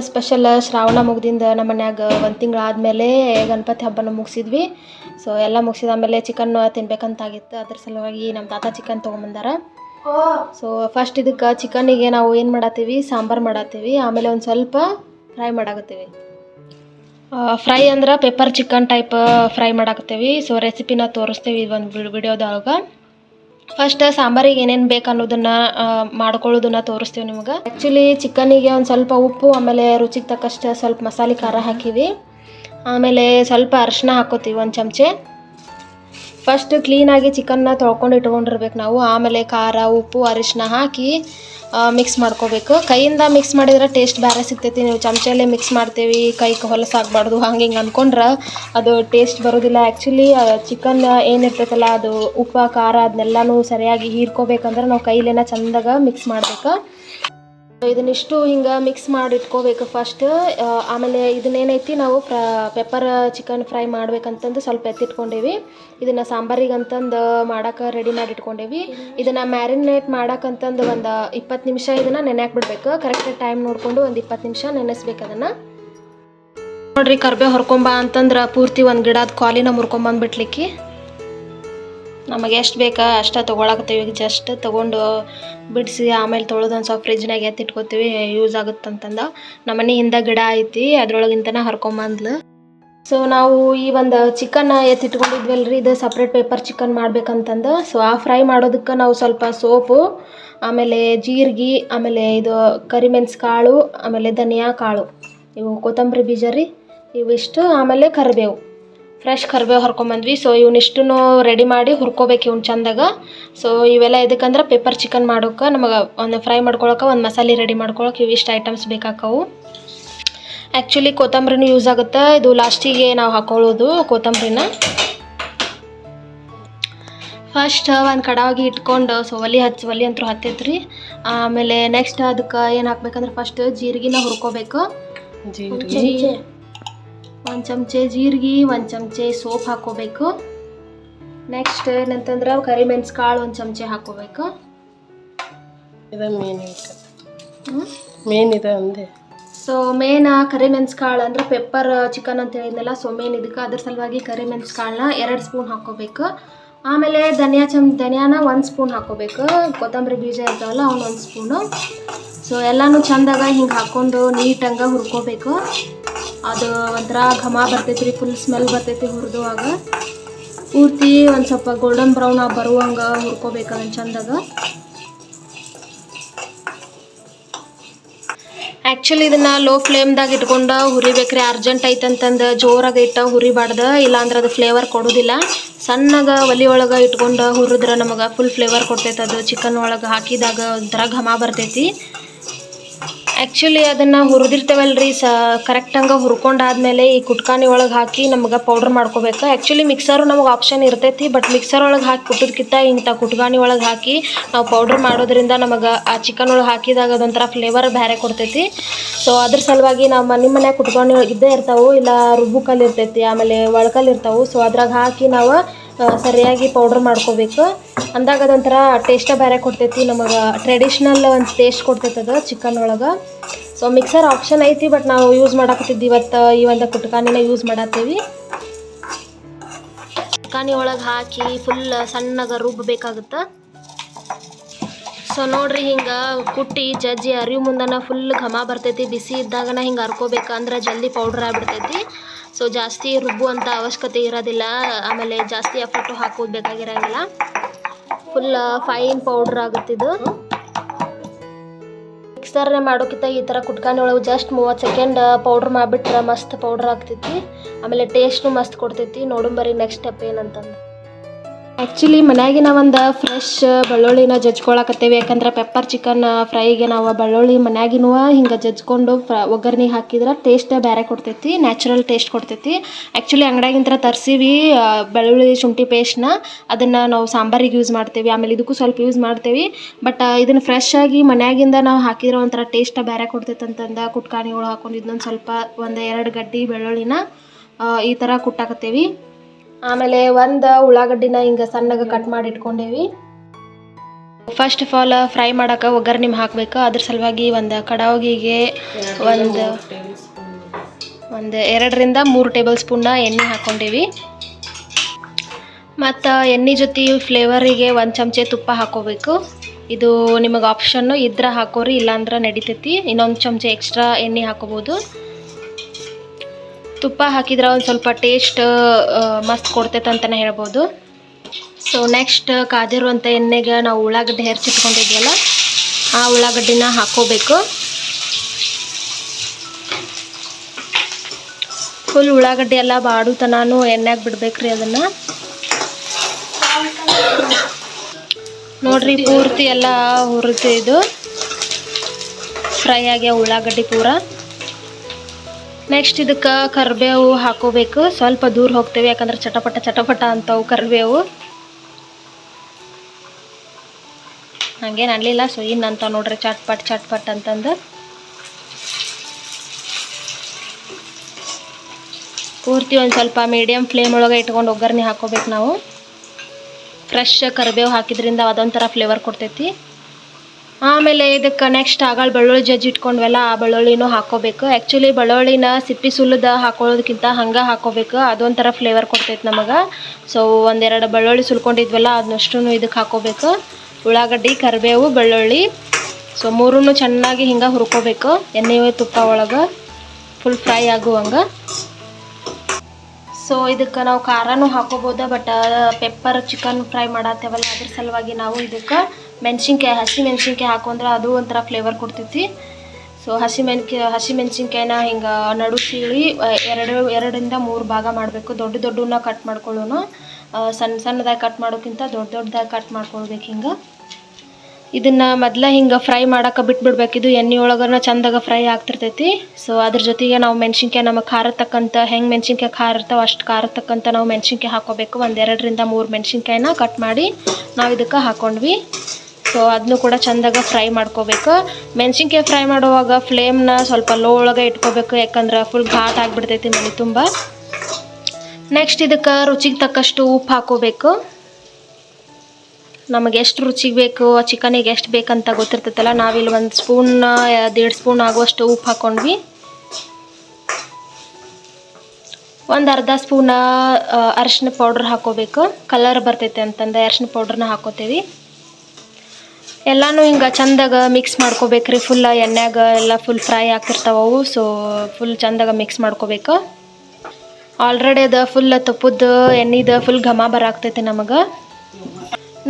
Special Shravana ಮುಗ್ದಿಂದ ನಮ್ಮ ಮನ್ಯಾಗ ಒಂದು ತಿಂಗಳು ಆದಮೇಲೆ ಗಣಪತಿ ಹಬ್ಬನ ಮುಗಿಸಿದ್ವಿ. ಸೊ ಎಲ್ಲ ಮುಗಿಸಿದಾದ್ಮೇಲೆ ಚಿಕನ್ ತಿನ್ಬೇಕಂತಾಗಿತ್ತು. ಅದ್ರ ಸಲುವಾಗಿ ನಮ್ಮ ತಾತ ಚಿಕನ್ ತೊಗೊಂಬಂದಾರ. ಸೊ ಫಸ್ಟ್ ಇದಕ್ಕೆ ಚಿಕನಿಗೆ ನಾವು ಏನು ಮಾಡತ್ತೀವಿ ಸಾಂಬಾರು ಮಾಡತ್ತೀವಿ ಆಮೇಲೆ ಒಂದು ಸ್ವಲ್ಪ ಫ್ರೈ ಮಾಡಾಕತ್ತೀವಿ. ಫ್ರೈ ಅಂದ್ರೆ ಪೆಪ್ಪರ್ ಚಿಕನ್ ಟೈಪ್ ಫ್ರೈ ಮಾಡಾಕತ್ತೀವಿ. ಸೊ ರೆಸಿಪಿನ ತೋರಿಸ್ತೀವಿ ಒಂದು ವಿಡಿಯೋದಾಗ ಫಸ್ಟ್ ಸಾಂಬಾರಿಗೆ ಏನೇನು ಬೇಕು ಅನ್ನೋದನ್ನ ಮಾಡ್ಕೊಳ್ಳೋದನ್ನ ತೋರಿಸ್ತೀವಿ ನಿಮಗೆ. ಆ್ಯಕ್ಚುಲಿ ಚಿಕನಿಗೆ ಒಂದು ಸ್ವಲ್ಪ ಉಪ್ಪು, ಆಮೇಲೆ ರುಚಿಗೆ ತಕ್ಕಷ್ಟು ಸ್ವಲ್ಪ ಮಸಾಲೆ ಖಾರ ಹಾಕಿವಿ ಆಮೇಲೆ ಸ್ವಲ್ಪ ಅರಿಶಿನ ಹಾಕೋತೀವಿ ಒಂದು ಚಮಚೆ. ಫಸ್ಟ್ ಕ್ಲೀನಾಗಿ ಚಿಕನ್ನ ತೊಳ್ಕೊಂಡು ಇಟ್ಕೊಂಡಿರ್ಬೇಕು ನಾವು. ಆಮೇಲೆ ಖಾರ, ಉಪ್ಪು ಅರಿಶಿನ ಹಾಕಿ ಮಿಕ್ಸ್ ಮಾಡ್ಕೋಬೇಕು. ಕೈಯಿಂದ ಮಿಕ್ಸ್ ಮಾಡಿದ್ರೆ ಟೇಸ್ಟ್ ಬೇರೆ ಸಿಗ್ತೈತಿ. ನೀವು ಚಮಚಲ್ಲೇ ಮಿಕ್ಸ್ ಮಾಡ್ತೀವಿ, ಕೈಗೆ ಹೊಲಸಾಗಬಾರ್ದು ಹಂಗೆ ಹಿಂಗೆ ಅಂದ್ಕೊಂಡ್ರೆ ಅದು ಟೇಸ್ಟ್ ಬರೋದಿಲ್ಲ. ಆ್ಯಕ್ಚುಲಿ ಚಿಕನ್ ಏನಿರ್ತೈತಲ್ಲ, ಅದು ಉಪ್ಪು, ಖಾರ ಅದನ್ನೆಲ್ಲನೂ ಸರಿಯಾಗಿ ಹೀರ್ಕೋಬೇಕಂದ್ರೆ ನಾವು ಕೈಲೇನ ಚಂದಾಗ ಮಿಕ್ಸ್ ಮಾಡ್ಬೇಕು. ಇದನ್ನಿಷ್ಟು ಹಿಂಗೆ ಮಿಕ್ಸ್ ಮಾಡಿ ಇಟ್ಕೋಬೇಕು ಫಸ್ಟ್ ಆಮೇಲೆ ಇದನ್ನೇನೈತಿ ನಾವು ಫ್ರ ಪೆಪ್ಪರ್ ಚಿಕನ್ ಫ್ರೈ ಮಾಡ್ಬೇಕಂತಂದು ಸ್ವಲ್ಪ ಎತ್ತಿಟ್ಕೊಂಡೇವಿ. ಇದನ್ನು ಸಾಂಬಾರಿಗೆ ಅಂತಂದು ಮಾಡಕ್ಕೆ ರೆಡಿ ಮಾಡಿ ಇಟ್ಕೊಂಡೇವಿ ಇದನ್ನು ಮ್ಯಾರಿನೇಟ್ ಮಾಡಕ್ಕಂತಂದು ಒಂದು ಇಪ್ಪತ್ತು ನಿಮಿಷ ಇದನ್ನು ನೆನೆಯಾಕ್ ಬಿಡ್ಬೇಕು ಕರೆಕ್ಟ್ ಟೈಮ್ ನೋಡಿಕೊಂಡು ಒಂದು ಇಪ್ಪತ್ತು ನಿಮಿಷ ನೆನೆಸ್ಬೇಕು ಅದನ್ನು. ನೋಡ್ರಿ ಕರ್ಬೇ ಹೊರ್ಕೊಂಬ ಅಂತಂದ್ರೆ ಪೂರ್ತಿ ಒಂದು ಗಿಡದ ಕಾಲಿನ ಮುರ್ಕೊಂಬಂದ್ಬಿಟ್ಲಿಕ್ಕೆ. ನಮಗೆ ಎಷ್ಟು ಬೇಕಾ ಅಷ್ಟ ತೊಗೊಳಕತ್ತೀವಿ. ಈಗ ಜಸ್ಟ್ ತೊಗೊಂಡು ಬಿಡಿಸಿ ಆಮೇಲೆ ತೊಳೆದು ಒಂದು ಸ್ವಲ್ಪ ಫ್ರಿಜ್ನಾಗ ಎತ್ತಿಟ್ಕೋತೀವಿ ಯೂಸ್ ಆಗುತ್ತಂತಂದ ನಮ್ಮ ಮನೆ ಹಿಂದೆ ಗಿಡ ಐತಿ, ಅದ್ರೊಳಗಿಂತನ ಹರ್ಕೊಂಬಂದ್ಲು ಸೊ ನಾವು ಈ ಒಂದು ಚಿಕನ್ ಎತ್ತಿಟ್ಕೊಂಡಿದ್ವಲ್ರಿ ಇದು ಸಪ್ರೇಟ್ ಪೇಪರ್ ಚಿಕನ್ ಮಾಡ್ಬೇಕಂತಂದು. ಸೊ ಆ ಫ್ರೈ ಮಾಡೋದಕ್ಕೆ ನಾವು ಸ್ವಲ್ಪ ಸೋಪು, ಆಮೇಲೆ ಜೀರಿಗೆ, ಆಮೇಲೆ ಇದು ಕರಿಮೆಣ್ಸು ಕಾಳು ಆಮೇಲೆ ಧನಿಯಾ ಕಾಳು. ಇವು ಕೊತ್ತಂಬರಿ ಬೀಜ ರೀ ಇವಿಷ್ಟು ಆಮೇಲೆ ಕರಿಬೇವು. ಫ್ರೆಶ್ ಕರಿಬೇವು ಹರ್ಕೊಂಬಂದ್ವಿ. ಸೊ ಇವನಿಷ್ಟನ್ನು ರೆಡಿ ಮಾಡಿ ಹುರ್ಕೋಬೇಕು ಇವ್ನು ಚಂದಾಗ. ಸೊ ಇವೆಲ್ಲ ಎದಕ್ಕಂದ್ರೆ ಪೇಪರ್ ಚಿಕನ್ ಮಾಡೋಕೆ, ನಮಗೆ ಒಂದು ಫ್ರೈ ಮಾಡ್ಕೊಳಕ್ಕೆ ಒಂದು ಮಸಾಲೆ ರೆಡಿ ಮಾಡ್ಕೊಳಕ್ಕೆ ಇವಿಷ್ಟು ಐಟಮ್ಸ್ ಬೇಕಾಕವು. ಆ್ಯಕ್ಚುಲಿ ಕೊತ್ತಂಬರಿನೂ ಯೂಸ್ ಆಗುತ್ತೆ? ಇದು ಲಾಸ್ಟಿಗೆ ನಾವು ಹಾಕೊಳ್ಳೋದು ಕೊತ್ತಂಬರಿನ. ಫಸ್ಟ್ ಒಂದು ಕಡಾಗಿ ಇಟ್ಕೊಂಡು ಸೊ ಒಲಿ ಹಚ್ಚಿ ಒಲಿ ಅಂತೂ ಹತ್ತೈತ್ರಿ. ಆಮೇಲೆ ನೆಕ್ಸ್ಟ್ ಅದಕ್ಕೆ ಏನು ಹಾಕ್ಬೇಕಂದ್ರೆ ಫಸ್ಟ್ ಜೀರಿಗೆನ ಹುರ್ಕೋಬೇಕು. ಜೀರಿಗೆ. ಒಂದು ಚಮಚೆ ಜೀರಿಗೆ ಒಂದು ಚಮಚೆ ಸೋಪ್ ಹಾಕ್ಕೋಬೇಕು ನೆಕ್ಸ್ಟ್ ಏನಂತಂದ್ರೆ ಕರಿಮೆಣ್ಸು ಕಾಳು ಒಂದು ಚಮಚೆ ಹಾಕ್ಕೋಬೇಕು ಇದು ಮೇನ್ ಮೇನ್ ಇದೆ ಅಂದೆ ಸೊ ಮೇನ್ ಕರಿಮೆಣಸು ಕಾಳು ಅಂದ್ರೆ ಪೆಪ್ಪರ್ ಚಿಕನ್ ಅಂತ ಹೇಳಿದ್ನಲ್ಲ ಸೊ ಮೇನ್ ಇದಕ್ಕೆ ಅದ್ರ ಸಲುವಾಗಿ ಕರಿಮೆಣಸು ಕಾಳನ್ನ ಎರಡು ಸ್ಪೂನ್ ಹಾಕ್ಕೋಬೇಕು ಆಮೇಲೆ ಧನಿಯಾ ಚಮ್ ಧನಿಯಾನ ಒಂದು ಸ್ಪೂನ್ ಹಾಕ್ಕೋಬೇಕು ಕೊತ್ತಂಬರಿ ಬೀಜ ಇರ್ತಾವಲ್ಲ ಅವ್ನು ಒಂದು ಸ್ಪೂನು ಸೊ ಎಲ್ಲನೂ ಚಂದಾಗ ಹಿಂಗೆ ಹಾಕ್ಕೊಂಡು ನೀಟಂಗೆ ಹುರ್ಕೋಬೇಕು. ಅದು ಒಂಥರ ಘಮ ಬರ್ತೈತಿ ರೀ ಫುಲ್ ಸ್ಮೆಲ್ ಬರ್ತೈತಿ ಹುರಿದುವಾಗ. ಪೂರ್ತಿ ಒಂದು ಸ್ವಲ್ಪ ಗೋಲ್ಡನ್ ಬ್ರೌನ್ ಬರುವಂಗೆ ಹುರ್ಕೋಬೇಕು ಅದನ್ನು ಚಂದಾಗ. ಆ್ಯಕ್ಚುಲಿ ಇದನ್ನು ಲೋ ಫ್ಲೇಮ್ದಾಗ ಇಟ್ಕೊಂಡು ಹುರಿಬೇಕ್ರಿ. ಅರ್ಜೆಂಟ್ ಐತಂತಂದು ಜೋರಾಗಿ ಇಟ್ಟ ಹುರಿಬಾರ್ದು. ಇಲ್ಲಾಂದ್ರೆ ಅದು ಫ್ಲೇವರ್ ಕೊಡೋದಿಲ್ಲ. ಸಣ್ಣಗ ಒಲಿ ಒಳಗೆ ಇಟ್ಕೊಂಡು ಹುರಿದ್ರೆ ನಮಗೆ ಫುಲ್ ಫ್ಲೇವರ್ ಕೊಡ್ತೈತೆ. ಅದು ಚಿಕನ್ ಒಳಗೆ ಹಾಕಿದಾಗ ಒಂಥರ ಘಮ ಬರ್ತೈತಿ. ಆ್ಯಕ್ಚುಲಿ ಅದನ್ನು ಹುರಿದಿರ್ತೇವಲ್ರಿ. ಸ ಕರೆಕ್ಟಂಗೆ ಹುರ್ಕೊಂಡಾದ್ಮೇಲೆ ಈ ಕುಟ್ಕಾನಿ ಒಳಗೆ ಹಾಕಿ ನಮ್ಗೆ ಪೌಡ್ರ್ ಮಾಡ್ಕೋಬೇಕು. ಆ್ಯಕ್ಚುಲಿ ಮಿಕ್ಸರು ನಮಗೆ ಆಪ್ಷನ್ ಇರ್ತೈತಿ ಬಟ್ ಮಿಕ್ಸರ್ ಒಳಗೆ ಹಾಕಿ ಕುಟ್ಟೋದ್ಕಿಂತ ಇಂಥ ಕುಟ್ಕಾನಿ ಒಳಗೆ ಹಾಕಿ ನಾವು ಪೌಡ್ರ್ ಮಾಡೋದ್ರಿಂದ ನಮಗೆ ಆ ಚಿಕನ್ ಒಳಗೆ ಹಾಕಿದಾಗ ಅದೊಂಥರ ಫ್ಲೇವರ್ ಬೇರೆ ಕೊಡ್ತೈತಿ. ಸೊ ಅದ್ರ ಸಲುವಾಗಿ ನಮ್ಮ ನಿಮ್ಮ ಮನ್ಯಾಗ ಒಳಗೆ ಇದ್ದೇ ಇರ್ತಾವೆ, ಇಲ್ಲ ರುಬ್ಬು ಕಲ್ಲು ಇರ್ತೈತಿ ಆಮೇಲೆ ಒಳಕಲ್ಲು ಇರ್ತಾವೆ ಸೊ ಅದ್ರಾಗ ಹಾಕಿ ನಾವು ಸರಿಯಾಗಿ ಪೌಡ್ರ್ ಮಾಡ್ಕೋಬೇಕು. ಅಂದಾಗ ಅದೊಂಥರ ಟೇಸ್ಟ ಬೇರೆ ಕೊಡ್ತೈತಿ, ನಮಗೆ ಟ್ರೆಡಿಷ್ನಲ್ ಒಂದು ಟೇಸ್ಟ್ ಕೊಡ್ತೈತೆ ಅದು ಚಿಕನ್ ಒಳಗೆ. ಸೊ ಮಿಕ್ಸರ್ ಆಪ್ಷನ್ ಐತಿ ಬಟ್ ನಾವು ಯೂಸ್ ಮಾಡಕತ್ತಿದ್ವಿ ಇವತ್ತು ಈ ಒಂದು ಕುಟ್ಕಾನಿನ ಯೂಸ್ ಮಾಡತ್ತೀವಿ. ಕುಟ್ಕಾನಿ ಒಳಗೆ ಹಾಕಿ ಫುಲ್ ಸಣ್ಣಗೆ ರುಬ್ಬಬೇಕಾಗುತ್ತೆ ಸೊ ನೋಡ್ರಿ ಹಿಂಗೆ ಕುಟ್ಟಿ, ಜಜ್ಜಿ, ಅರಿವು ಮುಂದನ ಫುಲ್ ಘಮ ಬರ್ತೈತಿ, ಬಿಸಿ ಇದ್ದಾಗನ ಹಿಂಗೆ ಹರ್ಕೋಬೇಕಂದ್ರೆ ಜಲ್ದಿ ಪೌಡ್ರ್ ಆಗ್ಬಿಡ್ತೈತಿ. ಸೊ ಜಾಸ್ತಿ ರುಬ್ಬುವಂಥ ಅವಶ್ಯಕತೆ ಇರೋದಿಲ್ಲ. ಆಮೇಲೆ ಜಾಸ್ತಿ ಎಫರ್ಟು ಹಾಕೋದು ಬೇಕಾಗಿರಂಗಿಲ್ಲ. ಫುಲ್ ಫೈನ್ ಪೌಡ್ರ್ ಆಗುತ್ತಿದ್ದು ಮಿಕ್ಸರ್ನ ಮಾಡೋಕ್ಕಿಂತ ಈ ಥರ ಕುಟ್ಕಾನಿ ಒಳಗೆ ಜಸ್ಟ್ ಮೂವತ್ತು ಸೆಕೆಂಡ್ ಪೌಡ್ರ್ ಮಾಡಿಬಿಟ್ರೆ ಮಸ್ತ್ ಪೌಡ್ರ್ ಆಗ್ತೈತಿ. ಆಮೇಲೆ ಟೇಸ್ಟ್ನು ಮಸ್ತ್ ಕೊಡ್ತೈತಿ. ನೋಡುಂಬರಿ ನೆಕ್ಸ್ಟ್ ಸ್ಟೆಪ್ ಏನಂತಂದು. ಆ್ಯಕ್ಚುಲಿ ಮನ್ಯಾಗಿನ ಒಂದು ಫ್ರೆಶ್ ಬೆಳ್ಳುಳ್ಳಿನ ಜಜ್ಕೊಳಕತ್ತೇವೆ. ಯಾಕಂದ್ರೆ ಪೆಪ್ಪರ್ ಚಿಕನ್ ಫ್ರೈಗೆ ನಾವು ಬೆಳ್ಳುಳ್ಳಿ ಮನ್ಯಾಗಿನೂ ಹಿಂಗೆ ಜಜ್ಕೊಂಡು ಫ್ರ ಒಗ್ಗರ್ಣೆ ಹಾಕಿದ್ರೆ ಟೇಸ್ಟ್ ಬೇರೆ ಕೊಡ್ತೈತಿ ನ್ಯಾಚುರಲ್ ಟೇಸ್ಟ್ ಕೊಡ್ತೈತಿ. ಆ್ಯಕ್ಚುಲಿ ಅಂಗಡ್ಯಾಗಿಂತ್ರ ತರಿಸಿವಿ ಬೆಳ್ಳುಳ್ಳಿ ಶುಂಠಿ ಪೇಸ್ಟ್ನ ಅದನ್ನು ನಾವು ಸಾಂಬಾರಿಗೆ ಯೂಸ್ ಮಾಡ್ತೀವಿ. ಆಮೇಲೆ ಇದಕ್ಕೂ ಸ್ವಲ್ಪ ಯೂಸ್ ಮಾಡ್ತೇವೆ. ಬಟ್ ಇದನ್ನು ಫ್ರೆಶ್ ಆಗಿ ಮನ್ಯಾಗಿಂದ ನಾವು ಹಾಕಿದ್ರೆ ಒಂಥರ ಟೇಸ್ಟ್ ಬೇರೆ ಕೊಡ್ತೈತೆ ಅಂತಂದ ಕುಟ್ಕಾಣಿಗಳು ಹಾಕೊಂಡು ಇದನ್ನೊಂದು ಸ್ವಲ್ಪ ಒಂದು ಎರಡು ಗಡ್ಡಿ ಬೆಳ್ಳುಳ್ಳಿನ ಈ ಥರ ಕುಟ್ಟಾಕತ್ತೇವಿ. ಆಮೇಲೆ ಒಂದು ಉಳ್ಳಾಗಡ್ಡಿನ ಹಿಂಗೆ ಸಣ್ಣಗೆ ಕಟ್ ಮಾಡಿ ಇಟ್ಕೊಂಡೇವಿ. ಫಸ್ಟ್ ಆಫ್ ಆಲ್ ಫ್ರೈ ಮಾಡೋಕೆ ಒಗ್ಗರಣೆ ಹಾಕಬೇಕು. ಅದ್ರ ಸಲುವಾಗಿ ಒಂದು ಕಡಾವಿಗೆ ಒಂದು ಒಂದು ಎರಡರಿಂದ ಮೂರು ಟೇಬಲ್ ಸ್ಪೂನ್ನ ಎಣ್ಣೆ ಹಾಕ್ಕೊಂಡೇವಿ. ಮತ್ತು ಎಣ್ಣೆ ಜೊತೆ ಫ್ಲೇವರಿಗೆ ಒಂದು ಚಮಚೆ ತುಪ್ಪ ಹಾಕೋಬೇಕು ಇದು ನಿಮಗೆ ಆಪ್ಷನ್ನು ಇದ್ರೆ ಹಾಕೋರಿ, ಇಲ್ಲಾಂದ್ರೆ ನಡಿತೈತಿ. ಇನ್ನೊಂದು ಚಮಚೆ ಎಕ್ಸ್ಟ್ರಾ ಎಣ್ಣೆ ಹಾಕೋಬೋದು ತುಪ್ಪ ಹಾಕಿದ್ರೆ ಒಂದು ಸ್ವಲ್ಪ ಟೇಸ್ಟ್ ಮಸ್ತ್ ಕೊಡ್ತೈತೆ ಅಂತಲೇ ಹೇಳ್ಬೋದು. ಸೊ ನೆಕ್ಸ್ಟ್ ಕಾದಿರುವಂಥ ಎಣ್ಣೆಗೆ ನಾವು ಉಳ್ಳಾಗಡ್ಡೆ ಹೆರ್ಚಿಟ್ಕೊಂಡಿದ್ವಲ್ಲ ಆ ಉಳ್ಳಾಗಡ್ಡಿನ ಹಾಕೋಬೇಕು ಫುಲ್ ಉಳ್ಳಾಗಡ್ಡಿ ಎಲ್ಲ ಬಾಡು ತನಾನು ಎಣ್ಣೆಗೆ ಬಿಡ್ಬೇಕ್ರಿ ಅದನ್ನು. ನೋಡ್ರಿ, ಪೂರ್ತಿ ಎಲ್ಲ ಹುರಿದು ಇದು. ಫ್ರೈ ಆಗ್ಯಾವ ಉಳ್ಳಾಗಡ್ಡಿ ಪೂರ. ನೆಕ್ಸ್ಟ್ ಇದಕ್ಕೆ ಕರಿಬೇವು ಹಾಕೋಬೇಕು. ಸ್ವಲ್ಪ ದೂರ ಹೋಗ್ತೇವೆ, ಯಾಕಂದ್ರೆ ಚಟಪಟ ಚಟಪಟ ಅಂತವು ಕರಿಬೇವು ಹಂಗೇನು ಅನ್ನಲಿಲ್ಲ ಸೊ ಅಂತ ನೋಡ್ರಿ, ಚಟ್ಪಟ್ ಚಟ್ಪಟ್ ಅಂತಂದು. ಪೂರ್ತಿ ಒಂದು ಸ್ವಲ್ಪ ಮೀಡಿಯಮ್ ಫ್ಲೇಮ್ ಒಳಗೆ ಇಟ್ಕೊಂಡು ಒಗ್ಗರಣೆ ಹಾಕೋಬೇಕು ನಾವು. ಫ್ರೆಶ್ ಕರಿಬೇವು ಹಾಕಿದ್ರಿಂದ ಅದೊಂಥರ ಫ್ಲೇವರ್ ಕೊಡ್ತೈತಿ. ಆಮೇಲೆ ಇದಕ್ಕೆ ನೆಕ್ಸ್ಟ್ ಆಗಳ ಬೆಳ್ಳುಳ್ಳಿ ಜಜ್ಜಿ ಇಟ್ಕೊಂಡ್ವಲ್ಲ, ಆ ಬೆಳ್ಳುಳ್ಳಿನೂ ಹಾಕೋಬೇಕು ಆ್ಯಕ್ಚುಲಿ ಬೆಳ್ಳುಳ್ಳಿನ ಸಿಪ್ಪಿ ಸುಲಿದ ಹಾಕೊಳ್ಳೋದಕ್ಕಿಂತ ಹಂಗೆ ಹಾಕೋಬೇಕು ಅದೊಂಥರ ಫ್ಲೇವರ್ ಕೊಡ್ತೈತೆ ನಮಗೆ. ಸೊ ಒಂದೆರಡು ಬೆಳ್ಳುಳ್ಳಿ ಸುಲ್ಕೊಂಡಿದ್ವಲ್ಲ ಅದನ್ನಷ್ಟು ಇದಕ್ಕೆ ಹಾಕೋಬೇಕು ಉಳ್ಳಾಗಡ್ಡಿ, ಕರಿಬೇವು, ಬೆಳ್ಳುಳ್ಳಿ. ಸೊ ಮೂರೂ ಚೆನ್ನಾಗಿ ಹಿಂಗೆ ಹುರ್ಕೋಬೇಕು. ಎಣ್ಣೆ ತುಪ್ಪ ಒಳಗೆ ಫುಲ್ ಫ್ರೈ ಆಗುವಂಗೆ. ಸೊ ಇದಕ್ಕೆ ನಾವು ಖಾರನೂ ಹಾಕೋಬೋದು ಬಟ್ ಪೆಪ್ಪರ್ ಚಿಕನ್ ಫ್ರೈ ಮಾಡತ್ತೇವಲ್ಲ, ಅದ್ರ ಸಲುವಾಗಿ ನಾವು ಇದಕ್ಕೆ ಮೆಣಸಿನ್ಕಾಯಿ, ಹಸಿ ಮೆಣಸಿನ್ಕಾಯಿ ಹಾಕೊಂಡ್ರೆ ಅದು ಒಂಥರ ಫ್ಲೇವರ್ ಕೊಡ್ತೈತಿ. ಸೊ ಹಸಿ ಮೆಣಸಿನಕಾಯಿ ಹಸಿ ಮೆಣಸಿನ್ಕಾಯಿನ ಹಿಂಗೆ ನಡು ಸೀಳಿ ಎರಡು, ಎರಡರಿಂದ ಮೂರು ಭಾಗ ಮಾಡಬೇಕು. ದೊಡ್ಡ ದೊಡ್ಡನ್ನ ಕಟ್ ಮಾಡ್ಕೊಳ್ಳೋಣ. ಸಣ್ಣ ಸಣ್ಣದಾಗಿ ಕಟ್ ಮಾಡೋಕ್ಕಿಂತ ದೊಡ್ಡ ದೊಡ್ಡದಾಗಿ ಕಟ್ ಮಾಡ್ಕೊಳ್ಬೇಕು ಹಿಂಗೆ. ಇದನ್ನು ಮೊದ್ಲ ಹಿಂಗೆ ಫ್ರೈ ಮಾಡಕ್ಕೆ ಬಿಟ್ಬಿಡ್ಬೇಕು. ಇದು ಎಣ್ಣೆ ಒಳಗನ ಚಂದಾಗ ಫ್ರೈ ಆಗ್ತಿರ್ತೈತಿ. ಸೊ ಅದ್ರ ಜೊತೆಗೆ ನಾವು ಮೆಣಸಿನ್ಕಾಯಿ, ನಮಗೆ ಖಾರ ತಕ್ಕಂತ, ಹೆಂಗೆ ಮೆಣಸಿನ್ಕಾಯಿ ಖಾರ ಇರ್ತಾವೆ, ಅಷ್ಟು ಖಾರ ತಕ್ಕಂತ ನಾವು ಮೆಣಸಿನ್ಕಾಯಿ ಹಾಕೋಬೇಕು. ಒಂದು ಎರಡರಿಂದ ಮೂರು ಮೆಣಸಿನ್ಕಾಯಿನ ಕಟ್ ಮಾಡಿ ನಾವು ಇದಕ್ಕೆ ಹಾಕೊಂಡ್ವಿ. ಸೊ ಅದನ್ನು ಕೂಡ ಚಂದಾಗ ಫ್ರೈ ಮಾಡ್ಕೋಬೇಕು. ಮೆಣಸಿನ್ಕಾಯಿ ಫ್ರೈ ಮಾಡುವಾಗ ಫ್ಲೇಮ್ನ ಸ್ವಲ್ಪ ಲೋ ಒಳಗೆ ಇಟ್ಕೋಬೇಕು. ಯಾಕಂದ್ರೆ ಫುಲ್ ಘಾಟ್ ಆಗಿಬಿಡ್ತೈತಿ ಮನೆ ತುಂಬ. ನೆಕ್ಸ್ಟ್ ಇದಕ್ಕೆ ರುಚಿಗೆ ತಕ್ಕಷ್ಟು ಉಪ್ಪು ಹಾಕೋಬೇಕು. ನಮಗೆ ಎಷ್ಟು ರುಚಿಗೆ ಬೇಕು ಚಿಕನಿಗೆ ಎಷ್ಟು ಬೇಕಂತ ಗೊತ್ತಿರ್ತೈತಲ್ಲ, ನಾವಿಲ್ಲಿ ಒಂದು ಸ್ಪೂನ್ ದೇಡ್ ಸ್ಪೂನ್ ಆಗುವಷ್ಟು ಉಪ್ಪು ಹಾಕ್ಕೊಂಡ್ವಿ ಒಂದು ಅರ್ಧ ಸ್ಪೂನ ಅರಿಶಿನ ಪೌಡ್ರ್ ಹಾಕೋಬೇಕು. ಕಲರ್ ಬರ್ತೈತೆ ಅಂತಂದು ಅರಿಶಿನ ಪೌಡ್ರನ್ನ ಹಾಕೋತೀವಿ. ಎಲ್ಲನೂ ಹಿಂಗೆ ಚಂದಾಗ ಮಿಕ್ಸ್ ಮಾಡ್ಕೋಬೇಕ್ರಿ ಫುಲ್ ಎಣ್ಣೆಗ ಎಲ್ಲ ಫುಲ್ ಫ್ರೈ ಆಗ್ತಿರ್ತಾವವು ಸೊ ಫುಲ್ ಚಂದಾಗ ಮಿಕ್ಸ್ ಮಾಡ್ಕೋಬೇಕು. ಆಲ್ರೆಡಿ ಅದು ಫುಲ್ ತುಪ್ಪದ, ಎಣ್ಣೆದು ಫುಲ್ ಘಮ ಬರಾಕ್ತೈತೆ ನಮಗೆ.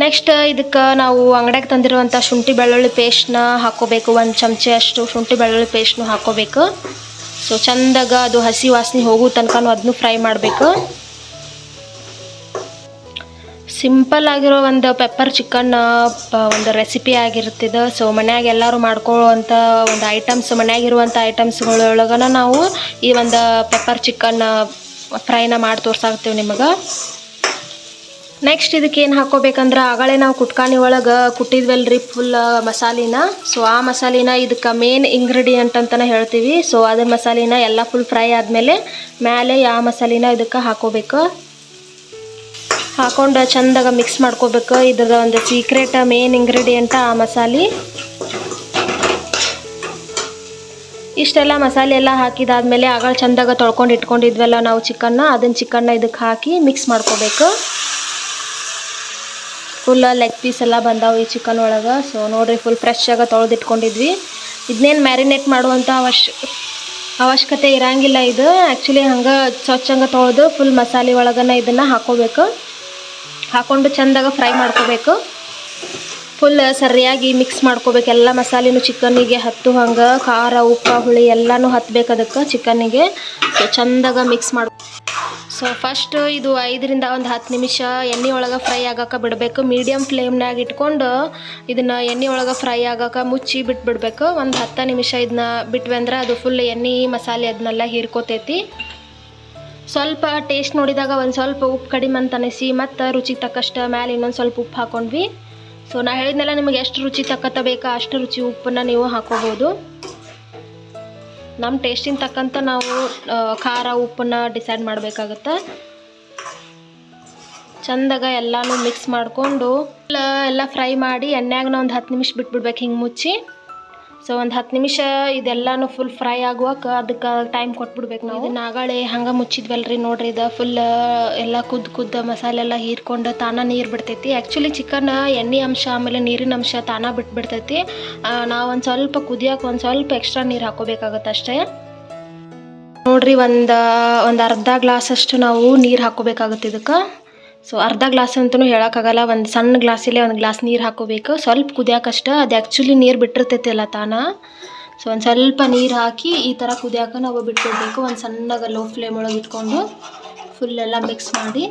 ನೆಕ್ಸ್ಟ್ ಇದಕ್ಕೆ ನಾವು ಅಂಗಡ್ಯಾಗ ತಂದಿರುವಂಥ ಶುಂಠಿ ಬೆಳ್ಳುಳ್ಳಿ ಪೇಸ್ಟ್ನ ಹಾಕೋಬೇಕು. ಒಂದು ಚಮಚೆ ಅಷ್ಟು ಶುಂಠಿ ಬೆಳ್ಳುಳ್ಳಿ ಪೇಸ್ಟ್ನು ಹಾಕೋಬೇಕು. ಸೊ ಚಂದಾಗ ಅದು ಹಸಿ ವಾಸನೆ ಹೋಗೋ ತನಕನೂ ಅದನ್ನು ಫ್ರೈ ಮಾಡಬೇಕು. ಸಿಂಪಲ್ ಆಗಿರೋ ಒಂದು ಪೆಪ್ಪರ್ ಚಿಕನ್ ಒಂದು ರೆಸಿಪಿ ಆಗಿರುತ್ತಿದೆ ಸೊ ಮನ್ಯಾಗ ಎಲ್ಲರೂ ಮಾಡ್ಕೊಳ್ಳುವಂಥ ಒಂದು ಐಟಮ್ಸ್ ಮನ್ಯಾಗಿರುವಂಥ ಐಟಮ್ಸ್ಗಳೊಳಗನ ನಾವು ಈ ಒಂದು ಪೆಪ್ಪರ್ ಚಿಕನ್ ಫ್ರೈನ ಮಾಡಿ ತೋರ್ಸಾಕ್ತೀವಿ ನಿಮಗೆ. ನೆಕ್ಸ್ಟ್ ಇದಕ್ಕೆ ಏನು ಹಾಕೋಬೇಕಂದ್ರೆ ಆಗಳೇ ನಾವು ಕುಟ್ಕಾನಿ ಒಳಗೆ ಕುಟ್ಟಿದ್ವಲ್ರಿ ಫುಲ್ ಮಸಾಲಿನ. ಸೊ ಆ ಮಸಾಲಿನ ಇದಕ್ಕೆ ಮೇನ್ ಇಂಗ್ರೀಡಿಯೆಂಟ್ ಅಂತಲೇ ಹೇಳ್ತೀವಿ. ಸೊ ಅದ್ರ ಮಸಾಲಿನ ಎಲ್ಲ ಫುಲ್ ಫ್ರೈ ಆದಮೇಲೆ ಮೇಲೆ ಆ ಮಸಾಲಿನ ಇದಕ್ಕೆ ಹಾಕೋಬೇಕು. ಹಾಕೊಂಡು ಚಂದಾಗ ಮಿಕ್ಸ್ ಮಾಡ್ಕೋಬೇಕು. ಇದರ ಒಂದು ಸೀಕ್ರೆಟ್ ಮೇನ್ ಇಂಗ್ರೀಡಿಯೆಂಟ್ ಆ ಮಸಾಲೆ. ಇಷ್ಟೆಲ್ಲ ಮಸಾಲೆ ಎಲ್ಲ ಹಾಕಿದಾದ್ಮೇಲೆ ಆಗಳು ಚಂದಾಗ ತೊಳ್ಕೊಂಡು ಇಟ್ಕೊಂಡಿದ್ವಲ್ಲ ನಾವು ಚಿಕನ್ನ ಅದನ್ನ ಚಿಕನ್ನ ಇದಕ್ಕೆ ಹಾಕಿ ಮಿಕ್ಸ್ ಮಾಡ್ಕೋಬೇಕು. ಫುಲ್ ಲೆಗ್ ಪೀಸ್ ಎಲ್ಲ ಬಂದಾವು ಈ ಚಿಕನ್ ಒಳಗೆ. ಸೊ ನೋಡ್ರಿ ಫುಲ್ ಫ್ರೆಶ್ ಆಗ ತೊಳೆದಿಟ್ಕೊಂಡಿದ್ವಿ. ಇದನ್ನೇನು ಮ್ಯಾರಿನೇಟ್ ಮಾಡುವಂಥ ಅವಶ್ಯ ಅವಶ್ಯಕತೆ ಇರಂಗಿಲ್ಲ ಇದು. ಆ್ಯಕ್ಚುಲಿ ಹಂಗೆ ಸ್ವಚ್ಛಂಗೆ ತೊಳೆದು ಫುಲ್ ಮಸಾಲೆ ಒಳಗನ ಇದನ್ನು ಹಾಕೋಬೇಕು. ಹಾಕೊಂಡು ಚಂದಾಗ ಫ್ರೈ ಮಾಡ್ಕೋಬೇಕು. ಫುಲ್ ಸರಿಯಾಗಿ ಮಿಕ್ಸ್ ಮಾಡ್ಕೋಬೇಕು. ಎಲ್ಲ ಮಸಾಲೆನೂ ಚಿಕನ್ನಿಗೆ ಹತ್ತು ಹಂಗೆ, ಖಾರ, ಉಪ್ಪು, ಹುಳಿ ಎಲ್ಲನೂ ಹತ್ಬೇಕು ಅದಕ್ಕೆ ಚಿಕನ್ನಿಗೆ ಸೊ ಚಂದಾಗ ಮಿಕ್ಸ್ ಮಾಡಿ ಸೊ ಫಸ್ಟ್ ಇದು ಐದರಿಂದ ಒಂದು ಹತ್ತು ನಿಮಿಷ ಎಣ್ಣೆ ಒಳಗೆ ಫ್ರೈ ಆಗಕ್ಕೆ ಬಿಡಬೇಕು. ಮೀಡಿಯಮ್ ಫ್ಲೇಮ್ನಾಗ ಇಟ್ಕೊಂಡು ಇದನ್ನು ಎಣ್ಣೆ ಒಳಗೆ ಫ್ರೈ ಆಗಕ್ಕೆ ಮುಚ್ಚಿ ಬಿಟ್ಬಿಡ್ಬೇಕು. ಒಂದು ಹತ್ತು ನಿಮಿಷ ಇದನ್ನ ಬಿಟ್ವಿ ಅಂದ್ರೆ ಅದು ಫುಲ್ ಎಣ್ಣೆ ಮಸಾಲೆ ಅದನ್ನೆಲ್ಲ ಹೀರ್ಕೋತೈತಿ. ಸ್ವಲ್ಪ ಟೇಸ್ಟ್ ನೋಡಿದಾಗ ಒಂದು ಸ್ವಲ್ಪ ಉಪ್ಪು ಕಡಿಮೆ ಅಂತ ಅನಿಸಿ ಮತ್ತು ರುಚಿಗೆ ತಕ್ಕಷ್ಟು ಮೇಲೆ ಇನ್ನೊಂದು ಸ್ವಲ್ಪ ಉಪ್ಪು ಹಾಕೊಂಡ್ವಿ. ಸೊ ನಾ ಹೇಳಿದ್ನೆಲ್ಲ, ನಿಮಗೆ ಎಷ್ಟು ರುಚಿ ತಕ್ಕಂಥ ಬೇಕಾ, ಅಷ್ಟು ರುಚಿ ಉಪ್ಪನ್ನು ನೀವು ಹಾಕೋಬೋದು. ನಮ್ಮ ಟೇಸ್ಟಿನ ತಕ್ಕಂತ ನಾವು ಖಾರ ಉಪ್ಪನ್ನು ಡಿಸೈಡ್ ಮಾಡಬೇಕಾಗತ್ತೆ? ಚಂದಾಗ ಎಲ್ಲಾನು ಮಿಕ್ಸ್ ಮಾಡಿಕೊಂಡು, ಎಲ್ಲ ಫ್ರೈ ಮಾಡಿ ಎಣ್ಣೆಯಾಗ ಒಂದು ಹತ್ತು ನಿಮಿಷ ಬಿಟ್ಬಿಡ್ಬೇಕು, ಹಿಂಗೆ ಮುಚ್ಚಿ. ಸೊ ಒಂದು ಹತ್ತು ನಿಮಿಷ ಇದೆಲ್ಲಾನು ಫುಲ್ ಫ್ರೈ ಆಗುವಾಗ ಅದಕ್ಕೆ ಟೈಮ್ ಕೊಟ್ಬಿಡ್ಬೇಕು ನಾವು. ಆಗಾಳೆ ಹಂಗೆ ಮುಚ್ಚಿದ್ವಲ್ರಿ ನೋಡ್ರಿ ಇದು ಫುಲ್ ಎಲ್ಲ ಕುದ್ದು ಕುದ್ದು ಮಸಾಲೆ ಎಲ್ಲ ಹೀರ್ಕೊಂಡು ತಾನ ನೀರು ಬಿಡ್ತೈತಿ. ಆ್ಯಕ್ಚುಲಿ ಚಿಕನ್ ಎಣ್ಣೆ ಅಂಶ ಆಮೇಲೆ ನೀರಿನ ಅಂಶ ತಾನ ಬಿಟ್ಬಿಡ್ತೈತಿ. ನಾವು ಒಂದು ಸ್ವಲ್ಪ ಕುದಿಯೋಕೆ ಒಂದು ಸ್ವಲ್ಪ ಎಕ್ಸ್ಟ್ರಾ ನೀರು ಹಾಕೋಬೇಕಾಗತ್ತೆ ಅಷ್ಟೇ. ನೋಡ್ರಿ ಒಂದು ಒಂದು ಅರ್ಧ ಗ್ಲಾಸ್ ಅಷ್ಟು ನಾವು ನೀರು ಹಾಕೋಬೇಕಾಗುತ್ತೆ ಇದಕ್ಕೆ. ಸೊ ಅರ್ಧ ಗ್ಲಾಸ್ ಅಂತಲೂ ಹೇಳೋಕ್ಕಾಗಲ್ಲ. ಒಂದು ಸಣ್ಣ ಗ್ಲಾಸಲ್ಲೇ ಒಂದು ಗ್ಲಾಸ್ ನೀರು ಹಾಕೋಬೇಕು. ಸ್ವಲ್ಪ ಕುದಿಯೋಕಷ್ಟ ಅದು ಆ್ಯಕ್ಚುಲಿ ನೀರು ಬಿಟ್ಟಿರ್ತೈತಿ ಅಲ್ಲ ತಾನ? ಸೊ ಒಂದು ಸ್ವಲ್ಪ ನೀರು ಹಾಕಿ ಈ ಥರ ಕುದಿಯಾಕ ನಾವು ಬಿಟ್ಕೊಡ್ಬೇಕು. ಒಂದು ಸಣ್ಣಗೆ ಲೋ ಫ್ಲೇಮ್ ಒಳಗೆ ಇಟ್ಕೊಂಡು ಫುಲ್ ಎಲ್ಲ ಮಿಕ್ಸ್ ಮಾಡಿ.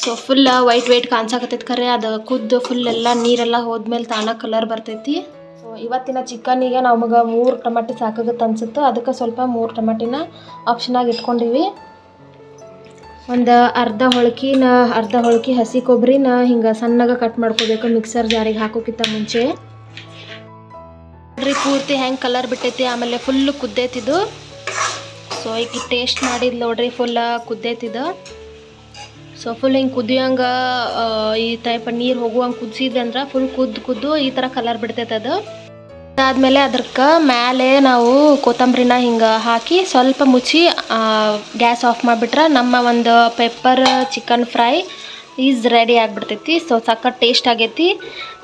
ಸೊ ಫುಲ್ ವೈಟ್ ವೈಟ್ ಕಾಣಿಸಾಕತ್ತೈತಿ ಖರೆ ಅದು ಕುದ್ದು ಫುಲ್ ಎಲ್ಲ ನೀರೆಲ್ಲ ಹೋದ್ಮೇಲೆ ತಾನ ಕಲರ್ ಬರ್ತೈತಿ. ಸೊ ಇವತ್ತಿನ ಚಿಕನಿಗೆ ನಮಗೆ ಮೂರು ಟಮಾಟಿ ಸಾಕಾಗುತ್ತೆ ಅನಿಸುತ್ತೆ. ಅದಕ್ಕೆ ಸ್ವಲ್ಪ ಮೂರು ಟಮಾಟಿನ ಆಪ್ಷನಾಗಿ ಇಟ್ಕೊಂಡಿವಿ. ಒಂದು ಅರ್ಧ ಹೊಳ್ಕಿನ, ಅರ್ಧ ಹೊಳ್ಕಿ ಹಸಿ ಕೊಬ್ಬರಿನ ಹಿಂಗೆ ಸಣ್ಣಗೆ ಕಟ್ ಮಾಡ್ಕೋಬೇಕು ಮಿಕ್ಸರ್ ಜಾರಿಗೆ ಹಾಕೋಕ್ಕಿಂತ ಮುಂಚೆ. ನೋಡ್ರಿ ಪೂರ್ತಿ ಹೆಂಗೆ ಕಲರ್ ಬಿಟ್ಟೈತಿ, ಆಮೇಲೆ ಫುಲ್ಲು ಕುದ್ದೈತಿದು. ಸೊ ಈಗ ಟೇಸ್ಟ್ ಮಾಡಿದ್ ನೋಡ್ರಿ ಫುಲ್ ಕುದ್ದೈತಿದು. ಸೊ ಫುಲ್ ಹಿಂಗೆ ಕುದಿಯೋಂಗೆ ಈ ಟೈಪ್ ನೀರು ಹೋಗುವಂಗೆ ಕುದಿಸಿದ್ರೆ ಅಂದ್ರೆ ಫುಲ್ ಕುದ್ದು ಕುದ್ದು ಈ ಥರ ಕಲರ್ ಬಿಡ್ತೈತೆ ಅದು. ಅದಾದಮೇಲೆ ಅದಕ್ಕೆ ಮೇಲೆ ನಾವು ಕೊತ್ತಂಬರಿನ ಹಿಂಗೆ ಹಾಕಿ ಸ್ವಲ್ಪ ಮುಚ್ಚಿ ಗ್ಯಾಸ್ ಆಫ್ ಮಾಡಿಬಿಟ್ರೆ ನಮ್ಮ ಒಂದು pepper, chicken fry is ready ಆಗಿಬಿಡ್ತೈತಿ. So, ಸಖತ್ ಟೇಸ್ಟ್ ಆಗೈತಿ.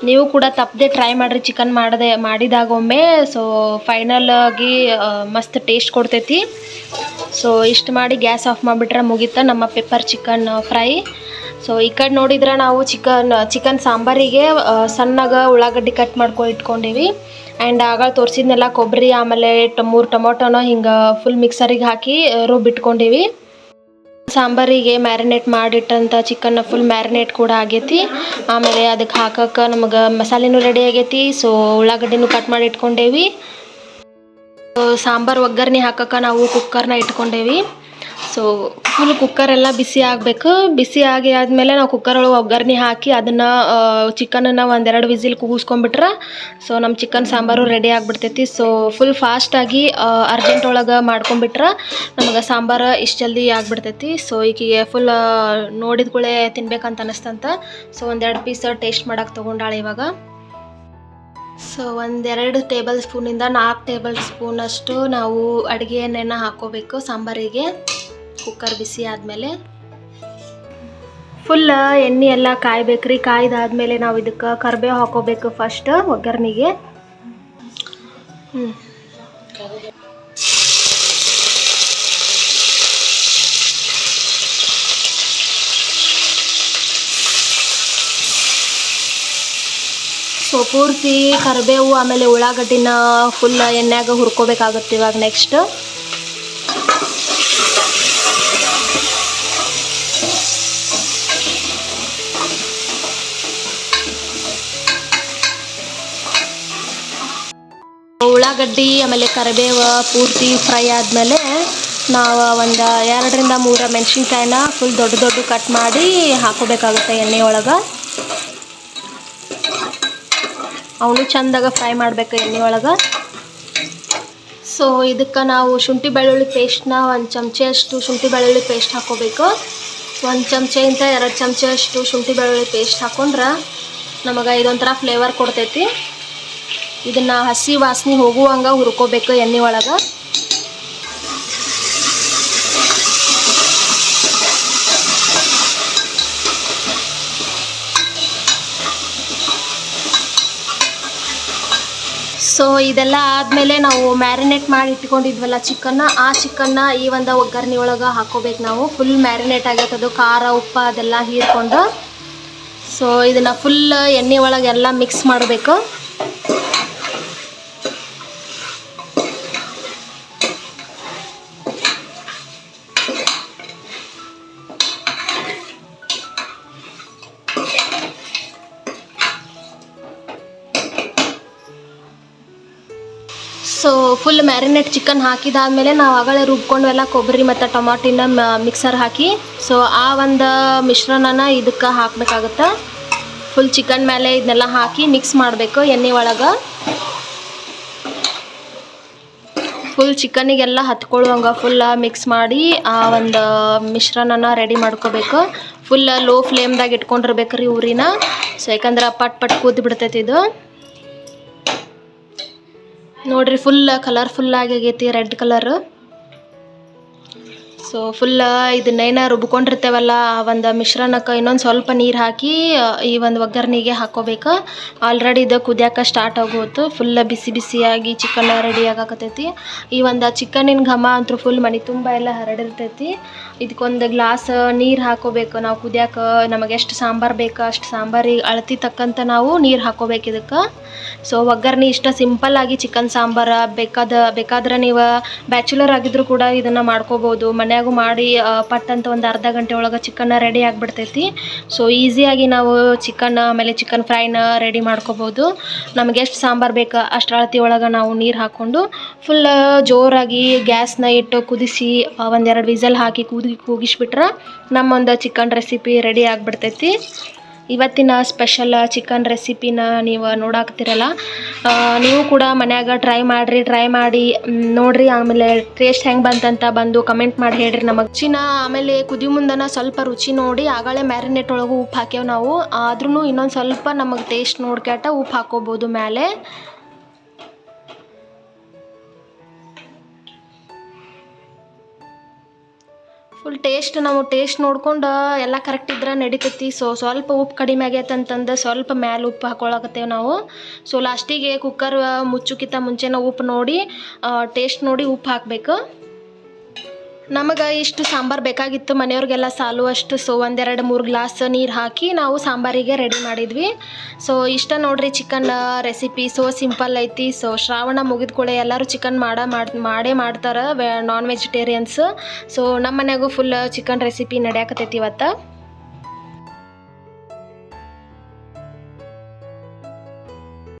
ನೀವು ಕೂಡ ತಪ್ಪದೆ ಟ್ರೈ ಮಾಡಿರಿ ಚಿಕನ್ ಮಾಡದೆ ಮಾಡಿದಾಗ ಒಮ್ಮೆ ಸೊ ಫೈನಲ್ ಆಗಿ ಮಸ್ತ್ ಟೇಸ್ಟ್ ಕೊಡ್ತೈತಿ. ಸೊ, ಇಷ್ಟು ಮಾಡಿ ಗ್ಯಾಸ್ ಆಫ್ ಮಾಡಿಬಿಟ್ರೆ ಮುಗಿತ ನಮ್ಮ ಪೆಪ್ಪರ್, ಚಿಕನ್ ಫ್ರೈ. ಸೊ, ಈ ಕಡೆ ನೋಡಿದ್ರೆ ನಾವು ಚಿಕನ್ ಚಿಕನ್ ಸಾಂಬಾರಿಗೆ ಸಣ್ಣಗೆ ಉಳ್ಳಾಗಡ್ಡಿ ಕಟ್ ಮಾಡ್ಕೊಂಡು ಇಟ್ಕೊಂಡೀವಿ. ಆ್ಯಂಡ್ ಆಗ ತೋರಿಸಿದ್ನೆಲ್ಲ ಕೊಬ್ಬರಿ ಆಮೇಲೆ ಟ, ಮೂರು ಟೊಮೊಟೊನ ಹಿಂಗೆ ಫುಲ್ ಮಿಕ್ಸರಿಗೆ ಹಾಕಿ ರುಬ್ಬಿಟ್ಕೊಂಡೀವಿ ಸಾಂಬಾರಿಗೆ ಮ್ಯಾರಿನೇಟ್ ಮಾಡಿಟ್ಟಂಥ ಚಿಕನ್ನ ಫುಲ್ ಮ್ಯಾರಿನೇಟ್ ಕೂಡ ಆಗೈತಿ. ಆಮೇಲೆ ಅದಕ್ಕೆ ಹಾಕಕ್ಕೆ ನಮಗೆ ಮಸಾಲೆನೂ ರೆಡಿ ಆಗೈತಿ. ಸೊ ಉಳ್ಳಾಗಡ್ಡಿನೂ ಕಟ್ ಮಾಡಿ ಇಟ್ಕೊಂಡೇವಿ. ಸಾಂಬಾರು ಒಗ್ಗರಣೆ ಹಾಕಕ್ಕೆ ನಾವು ಕುಕ್ಕರ್ನ ಇಟ್ಕೊಂಡೇವಿ. ಸೊ ಫುಲ್ ಕುಕ್ಕರೆಲ್ಲ ಬಿಸಿ ಆಗಬೇಕು. ಬಿಸಿ ಆಗಿ ಆದಮೇಲೆ ನಾವು ಕುಕ್ಕರ್ ಒಳಗೆ ಒಗ್ಗರಣೆ ಹಾಕಿ ಅದನ್ನು ಚಿಕನನ್ನು ಒಂದೆರಡು ವಿಸಿಲ್ ಕೂಗಿಸ್ಕೊಂಡ್ಬಿಟ್ರೆ ಸೊ ನಮ್ಮ ಚಿಕನ್ ಸಾಂಬಾರು ರೆಡಿ ಆಗಿಬಿಡ್ತೈತಿ. ಸೊ ಫುಲ್ ಫಾಸ್ಟಾಗಿ ಅರ್ಜೆಂಟ್ ಒಳಗೆ ಮಾಡ್ಕೊಂಬಿಟ್ರೆ ನಮಗೆ ಸಾಂಬಾರು ಇಷ್ಟು ಜಲ್ದಿ ಆಗಿಬಿಡ್ತೈತಿ. ಸೊ ಈಕಿಗೆ ಫುಲ್ ನೋಡಿದ ಕೂಡಲೇ ತಿನ್ಬೇಕಂತ ಅನಿಸ್ತಂತ. ಸೊ ಒಂದೆರಡು ಪೀಸ್ ಟೇಸ್ಟ್ ಮಾಡೋಕ್ಕೆ ತೊಗೊಂಡಾಳೆ ಇವಾಗ. ಸೊ ಒಂದೆರಡು ಟೇಬಲ್ ಸ್ಪೂನಿಂದ ನಾಲ್ಕು ಟೇಬಲ್ ಸ್ಪೂನಷ್ಟು ನಾವು ಅಡುಗೆ ಎಣ್ಣೆನ ಹಾಕೋಬೇಕು ಸಾಂಬಾರಿಗೆ. ಕುಕ್ಕರ್ ಬಿಸಿ ಆದಮೇಲೆ ಫುಲ್ ಎಣ್ಣೆ ಎಲ್ಲ ಕಾಯ್ಬೇಕ್ರಿ. ಕಾಯ್ದಾದ್ಮೇಲೆ ನಾವು ಇದಕ್ಕೆ ಕರಿಬೇವು ಹಾಕೋಬೇಕು ಫಸ್ಟ್ ಒಗ್ಗರಣೆಗೆ. ಹ್ಞೂ ಸೊ ಪೂರ್ತಿ ಕರಿಬೇವು ಆಮೇಲೆ ಉಳ್ಳಾಗಡ್ಡಿನ ಫುಲ್ ಎಣ್ಣೆಯಾಗ ಹುರ್ಕೋಬೇಕಾಗುತ್ತೆ ಇವಾಗ ನೆಕ್ಸ್ಟ್ ಉಳ್ಳಾಗಡ್ಡಿ, ಆಮೇಲೆ ಕರಿಬೇವು ಪೂರ್ತಿ ಫ್ರೈ ಆದಮೇಲೆ ನಾವು ಒಂದು ಎರಡರಿಂದ ಮೂರು ಮೆಣಸಿನ್ಕಾಯಿನ ಫುಲ್ ದೊಡ್ಡ ದೊಡ್ಡ ಕಟ್ ಮಾಡಿ ಹಾಕೋಬೇಕಾಗುತ್ತೆ ಎಣ್ಣೆ ಒಳಗೆ. ಅವನು ಚಂದಾಗ ಫ್ರೈ ಮಾಡಬೇಕು ಎಣ್ಣೆ ಒಳಗೆ. ಸೊ ಇದಕ್ಕೆ ನಾವು ಶುಂಠಿ ಬೆಳ್ಳುಳ್ಳಿ ಪೇಸ್ಟ್ನ ಒಂದು ಚಮಚೆಯಷ್ಟು ಶುಂಠಿ ಬೆಳ್ಳುಳ್ಳಿ ಪೇಸ್ಟ್ ಹಾಕೋಬೇಕು. ಒಂದು ಚಮಚೆಯಿಂದ ಎರಡು ಚಮಚೆಯಷ್ಟು ಶುಂಠಿ ಬೆಳ್ಳುಳ್ಳಿ ಪೇಸ್ಟ್ ಹಾಕೊಂಡ್ರೆ ನಮಗೆ ಇದೊಂಥರ ಫ್ಲೇವರ್ ಕೊಡ್ತೈತಿ. ಇದನ್ನು ಹಸಿ ವಾಸನೆ ಹೋಗುವಂಗೆ ಹುರ್ಕೋಬೇಕು ಎಣ್ಣೆ ಒಳಗೆ. ಸೊ ಇದೆಲ್ಲ ಆದಮೇಲೆ ನಾವು ಮ್ಯಾರಿನೇಟ್ ಮಾಡಿ ಇಟ್ಕೊಂಡಿದ್ವಲ್ಲ ಚಿಕನ್ನ, ಆ ಚಿಕನ್ನ ಈ ಒಂದು ಒಗ್ಗರಣೆ ಒಳಗೆ ಹಾಕೋಬೇಕು ನಾವು. ಫುಲ್ ಮ್ಯಾರಿನೇಟ್ ಆಗತ್ತದು ಖಾರ, ಉಪ್ಪು ಅದೆಲ್ಲ ಹೀರ್ಕೊಂಡು. ಸೊ ಇದನ್ನು ಫುಲ್ ಎಣ್ಣೆ ಒಳಗೆಲ್ಲ ಮಿಕ್ಸ್ ಮಾಡಬೇಕು. ಫುಲ್ ಮ್ಯಾರಿನೇಟ್ ಚಿಕನ್ ಹಾಕಿದಾದ್ಮೇಲೆ ನಾವು ಆಗಲೇ ಎಲ್ಲ ಕೊಬ್ಬರಿ ಮತ್ತು ಟೊಮಾಟಿನ ಮಿಕ್ಸರ್ ಹಾಕಿ ಸೊ ಆ ಒಂದು ಮಿಶ್ರಣನ ಇದಕ್ಕೆ ಹಾಕಬೇಕಾಗತ್ತೆ? ಫುಲ್ ಚಿಕನ್ ಮೇಲೆ ಇದನ್ನೆಲ್ಲ ಹಾಕಿ ಮಿಕ್ಸ್ ಮಾಡಬೇಕು ಎಣ್ಣೆ ಒಳಗೆ. ಫುಲ್ ಚಿಕನಿಗೆಲ್ಲ ಹತ್ಕೊಳ್ಳುವಂಗೆ ಫುಲ್ ಮಿಕ್ಸ್ ಮಾಡಿ ಆ ಒಂದು ಮಿಶ್ರಣನ ರೆಡಿ ಮಾಡ್ಕೋಬೇಕು. ಫುಲ್ ಲೋ ಫ್ಲೇಮ್ದಾಗ ಇಟ್ಕೊಂಡಿರ್ಬೇಕು ರೀ ಊರಿನ. ಸೊ ಯಾಕಂದ್ರೆ ಪಟ್ ಪಟ್ ಕೂತ್ ಬಿಡ್ತೈತಿ ಇದು. ನೋಡ್ರಿ ಫುಲ್ ಕಲರ್ಫುಲ್ ಆಗಿ ಆಗೈತಿ ರೆಡ್ ಕಲರ್ ಸೊ ಫುಲ್ ಇದನ್ನೇನ ರುಬ್ಕೊಂಡಿರ್ತೇವಲ್ಲ, ಆ ಒಂದು ಮಿಶ್ರಣಕ್ಕೆ ಇನ್ನೊಂದು ಸ್ವಲ್ಪ ನೀರು ಹಾಕಿ ಈ ಒಂದು ಒಗ್ಗರಣೆಗೆ ಹಾಕೋಬೇಕು. ಆಲ್ರೆಡಿ ಇದು ಕುದಿಯಾಕ ಸ್ಟಾರ್ಟ್ ಆಗೋತು. ಫುಲ್ ಬಿಸಿ ಬಿಸಿಯಾಗಿ ಚಿಕನ್ ರೆಡಿ ಆಗಾಕತ್ತೈತಿ. ಈ ಒಂದು ಚಿಕನಿನ ಘಮ ಅಂತೂ ಫುಲ್ ಮನೆ ತುಂಬ ಎಲ್ಲ ಹರಡಿರ್ತೈತಿ. ಇದಕ್ಕೊಂದು ಗ್ಲಾಸ್ ನೀರು ಹಾಕೋಬೇಕು. ನಾವು ಕುದಿಯಾಕ ನಮಗೆ ಎಷ್ಟು ಸಾಂಬಾರು ಬೇಕು, ಅಷ್ಟು ಸಾಂಬಾರಿಗೆ ಅಳತಿ ತಕ್ಕಂತ ನಾವು ನೀರು ಹಾಕೋಬೇಕು ಇದಕ್ಕೆ. ಸೊ ಒಗ್ಗರಣೆ ಇಷ್ಟ ಸಿಂಪಲ್ ಆಗಿ ಚಿಕನ್ ಸಾಂಬಾರು, ಬೇಕಾದ, ಬೇಕಾದ್ರೆ ನೀವು ಬ್ಯಾಚುಲರ್ ಆಗಿದ್ರು ಕೂಡ ಇದನ್ನು ಮಾಡ್ಕೋಬೋದು. ಮನ್ಯಾಗೂ ಮಾಡಿ ಪಟ್ ಅಂತ ಒಂದು ಅರ್ಧ ಗಂಟೆ ಒಳಗೆ ಚಿಕನ್ನ ರೆಡಿ ಆಗಿಬಿಡ್ತೈತಿ. ಸೊ ಈಸಿಯಾಗಿ ನಾವು ಚಿಕನ್ ಆಮೇಲೆ ಚಿಕನ್ ಫ್ರೈನ ರೆಡಿ ಮಾಡ್ಕೋಬೋದು. ನಮಗೆ ಎಷ್ಟು ಸಾಂಬಾರು ಬೇಕು ಅಷ್ಟು ಅಳತಿ ಒಳಗೆ ನಾವು ನೀರು ಹಾಕ್ಕೊಂಡು ಫುಲ್ ಜೋರಾಗಿ ಗ್ಯಾಸ್ನ ಇಟ್ಟು ಕುದಿಸಿ ಒಂದೆರಡು ವಿಸಲ್ ಹಾಕಿ ಕೂದಿ ಕೂಗಿಸ್ಬಿಟ್ರೆ ನಮ್ಮೊಂದು ಚಿಕನ್ ರೆಸಿಪಿ ರೆಡಿ ಆಗಿಬಿಡ್ತೈತಿ. ಇವತ್ತಿನ ಸ್ಪೆಷಲ್ ಚಿಕನ್ ರೆಸಿಪಿನ ನೀವು ನೋಡಾಕ್ತಿರಲ್ಲ ನೀವು ಕೂಡ ಮನ್ಯಾಗ ಟ್ರೈ ಮಾಡಿರಿ ಟ್ರೈ ಮಾಡಿ ನೋಡಿರಿ, ಆಮೇಲೆ ಟೇಸ್ಟ್ ಹೆಂಗೆ ಬಂತಂತ ಬಂದು ಕಮೆಂಟ್ ಮಾಡಿ ಹೇಳ್ರಿ ನಮಗೆ. ಚಿನ ಆಮೇಲೆ ಕುದಿ ಮುಂದನ ಸ್ವಲ್ಪ ರುಚಿ ನೋಡಿ, ಆಗಳೇ ಮ್ಯಾರಿನೇಟ್ ಒಳಗೂ ಉಪ್ಪು ಹಾಕ್ಯಾವ ನಾವು. ಆದ್ರೂ ಇನ್ನೊಂದು ಸ್ವಲ್ಪ ನಮಗೆ ಟೇಸ್ಟ್ ನೋಡ್ಕ್ಯಾಟ ಉಪ್ಪು ಹಾಕೋಬೋದು ಮೇಲೆ ಫುಲ್ ಟೇಸ್ಟ್ ನಾವು ಟೇಸ್ಟ್ ನೋಡ್ಕೊಂಡು ಎಲ್ಲ ಕರೆಕ್ಟ್ ಇದ್ರೆ ನಡೀತೈತಿ. ಸೊ ಸ್ವಲ್ಪ ಉಪ್ಪು ಕಡಿಮೆ ಆಗೈತೆ ಅಂತಂದು ಸ್ವಲ್ಪ ಮ್ಯಾಲೆ ಉಪ್ಪು ಹಾಕೊಳಕತ್ತೇವೆ ನಾವು. ಸೊ ಲಾಸ್ಟಿಗೆ ಕುಕ್ಕರ್ ಮುಚ್ಚುಕಿತ ಮುಂಚೆನೇ ಉಪ್ಪು ನೋಡಿ ಟೇಸ್ಟ್ ನೋಡಿ ಉಪ್ಪು ಹಾಕಬೇಕು. ನಮಗೆ ಇಷ್ಟು ಸಾಂಬಾರು ಬೇಕಾಗಿತ್ತು. ಮನೆಯವ್ರಿಗೆಲ್ಲ ಸಾಲು ಅಷ್ಟು ಸೊ ಒಂದೆರಡು ಮೂರು ಗ್ಲಾಸ್ ನೀರು ಹಾಕಿ ನಾವು ಸಾಂಬಾರಿಗೆ ರೆಡಿ ಮಾಡಿದ್ವಿ. ಸೊ ಇಷ್ಟ ನೋಡ್ರಿ ಚಿಕನ್ ರೆಸಿಪಿ ಸೊ ಸಿಂಪಲ್ ಐತಿ. ಸೊ ಶ್ರಾವಣ ಮುಗಿದ ಕೂಡಲೇ ಎಲ್ಲರೂ ಚಿಕನ್ ಮಾಡ, ಮಾಡ್, ಮಾಡೇ ಮಾಡ್ತಾರೆ ನಾನ್ ವೆಜಿಟೇರಿಯನ್ಸ್ ಸೊ ನಮ್ಮ ಮನೆಗೂ ಫುಲ್ ಚಿಕನ್ ರೆಸಿಪಿ ನಡೆಯಕತ್ತೈತಿ ಇವತ್ತು.